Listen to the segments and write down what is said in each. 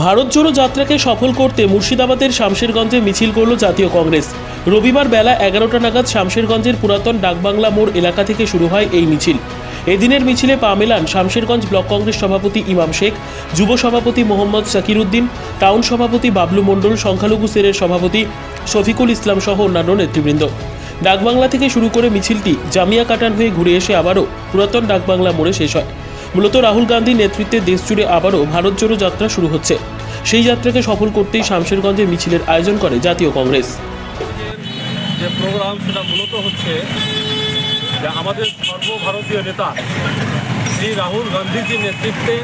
ভারত জোড়ো যাত্রাকে সফল করতে মুর্শিদাবাদের শামশেরগঞ্জে মিছিল করল জাতীয় কংগ্রেস। রবিবার বেলা এগারোটা নাগাদ শামশেরগঞ্জের পুরাতন ডাকবাংলা মোড় এলাকা থেকে শুরু হয় এই মিছিল। এদিনের মিছিলে পা মেলান শামশেরগঞ্জ ব্লক কংগ্রেস সভাপতি ইমাম শেখ, যুব সভাপতি মোহাম্মদ জাকির উদ্দিন টাউন সভাপতি বাবলু মণ্ডল, সংখ্যালঘু সেরের সভাপতি শফিকুল ইসলাম সহ অন্যান্য নেতৃবৃন্দ। ডাকবাংলা থেকে শুরু করে মিছিলটি জামিয়া কাটান হয়ে ঘুরে এসে আবারও পুরাতন ডাকবাংলা মোড়ে শেষ হয়। মূলত রাহুল গান্ধীর নেতৃত্বে দেশজুড়ে আবারও ভারত জোড়ো যাত্রা শুরু হচ্ছে। সেই যাত্রাকে সফল করতেই শামশেরগঞ্জে মিছিলের আয়োজন করে জাতীয় কংগ্রেস। যে প্রোগ্রাম সেটা মূলত হচ্ছে যে আমাদের সর্বভারতীয় নেতা শ্রী রাহুল গান্ধীজির নেতৃত্বে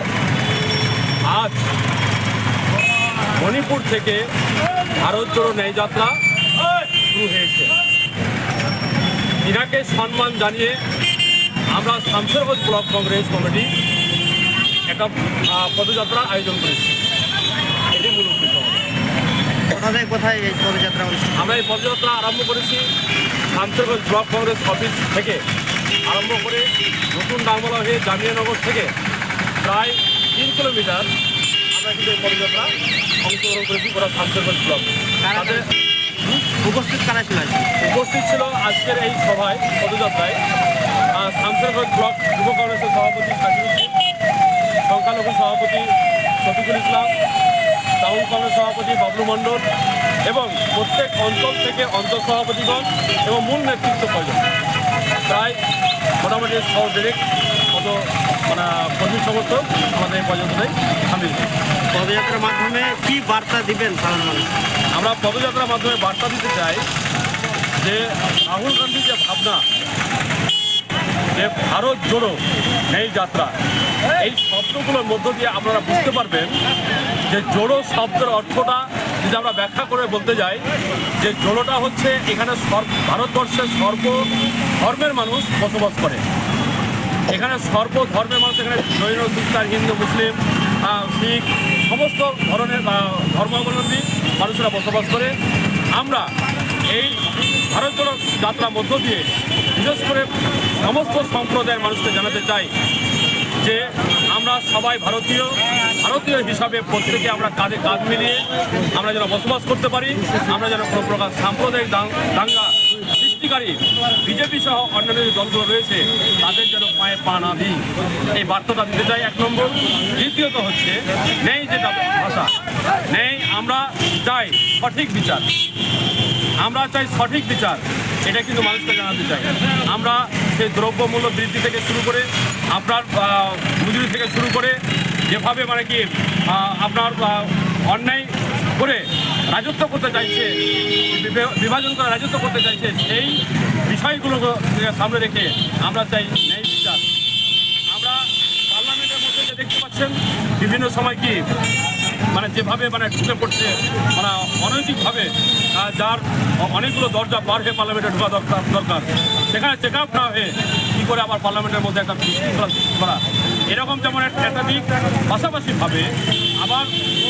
আজ মণিপুর থেকে ভারত জোড়ো ন্যায় যাত্রা শুরু হয়েছে। ইনাকে সম্মান জানিয়ে আমরা শামসেরগঞ্জ ব্লক কংগ্রেস কমিটি একটা আহ, পদযাত্রার আয়োজন করেছি। এটি মূল উদ্দেশ্য। কোথায় এই পদযাত্রা আমরা এই পদযাত্রা আরম্ভ করেছি শামশেরগঞ্জ ব্লক কংগ্রেস অফিস থেকে। আরম্ভ করে নতুন ডাঙ্গলা হয়ে জামিয়ানগর থেকে প্রায় তিন কিলোমিটার আমরা কিন্তু এই পদযাত্রা অংশগ্রহণ করেছি গোটা শামশেরগঞ্জ ব্লক। তাতে উপস্থিত কারা ছিল উপস্থিত ছিল আজকের এই সভায় পদযাত্রায় আহ, শামশেরগঞ্জ ব্লক যুব কংগ্রেসের সভাপতি সংখ্যালঘু সভাপতি শফিকুল ইসলাম টাউন কংগ্রেস সভাপতি বাবলু মণ্ডল এবং প্রত্যেক অঞ্চল থেকে অঞ্চল সভাপতিগণ এবং মূল নেতৃত্ব প্রয়োজন প্রায় মোটামুটি সব ডিরেক্ট কত মানে কর্মী সমর্থক আমাদের এই সামিল পদযাত্রার মাধ্যমে কি বার্তা দিবেন সাধারণ মানুষ আমরা পদযাত্রার মাধ্যমে বার্তা দিতে চাই যে রাহুল গান্ধীর যে ভাবনা যে ভারত জোড়ো এই যাত্রা এই শব্দগুলোর মধ্য দিয়ে আপনারা বুঝতে পারবেন যে জোড়ো শব্দের অর্থটা যদি আমরা ব্যাখ্যা করে বলতে যাই যে জোড়োটা হচ্ছে এখানে সর্ব ভারতবর্ষের সর্ব ধর্মের মানুষ বসবাস করে। এখানে সর্ব ধর্মের মানুষ, এখানে জৈন খ্রিস্টান হিন্দু, মুসলিম শিখ, সমস্ত ধরনের ধর্মাবলম্বী মানুষেরা বসবাস করে। আমরা এই ভারত যাত্রার মধ্য দিয়ে বিশেষ করে সমস্ত সম্প্রদায়ের মানুষকে জানাতে চাই যে আমরা সবাই ভারতীয় ভারতীয় হিসাবে প্রত্যেকে আমরা কাঁধে কাঁধ মিলিয়ে আমরা যেন বসবাস করতে পারি, আমরা যেন কোনো প্রকার সাম্প্রদায়িক দাঙ্গা সৃষ্টিকারী বিজেপি সহ অন্যান্য যে দলগুলো রয়েছে, তাদের যেন পায়ে পা না দিই। এই বার্তাটা দিতে চাই এক নম্বর। দ্বিতীয়ত হচ্ছে, নেই যেটা ভাষা, নেই আমরা চাই সঠিক বিচার। আমরা চাই সঠিক বিচার, এটা কিন্তু মানুষকে জানাতে চাই। আমরা সেই দ্রব্যমূল্য বৃদ্ধি থেকে শুরু করে, আপনার মজুরি থেকে শুরু করে, যেভাবে মানে কি আপনার অন্যায় করে রাজত্ব করতে চাইছে বিভাজন করে, রাজত্ব করতে চাইছে, সেই বিষয়গুলোকে সামনে রেখে আমরা চাই ন্যায় বিচার। আমরা পার্লামেন্টের মধ্যে যে দেখতে পাচ্ছেন, বিভিন্ন সময় কি মানে যেভাবে মানে ঢুকে পড়ছে মানে অনৈতিকভাবে যার অনেকগুলো দরজা পার হয়ে পার্লামেন্টে ঢোকা দরকার দরকার। সেখানে চেক আপ না হয়ে কী করে আবার পার্লামেন্টের মধ্যে একটা করা? এরকম যেমন একটা দিক পাশাপাশিভাবে আবার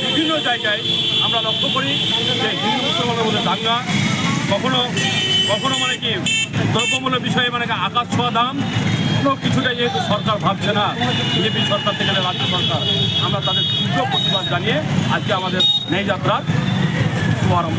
বিভিন্ন জায়গায় আমরা লক্ষ্য করি যে হিন্দু মুসলমানের মধ্যে দাঙ্গা, কখনো কখনো মানে কি দ্রব্যমূল্য বিষয়ে মানে আকাশ ছোঁয়া দাম, কোনো কিছুটা যেহেতু সরকার ভাবছে না। বিজেপি সরকার থেকে রাজ্য সরকার। আমরা তাদের তীব্র প্রতিবাদ জানিয়ে আজকে আমাদের ন্যায় যাত্রার শুভারম্ভ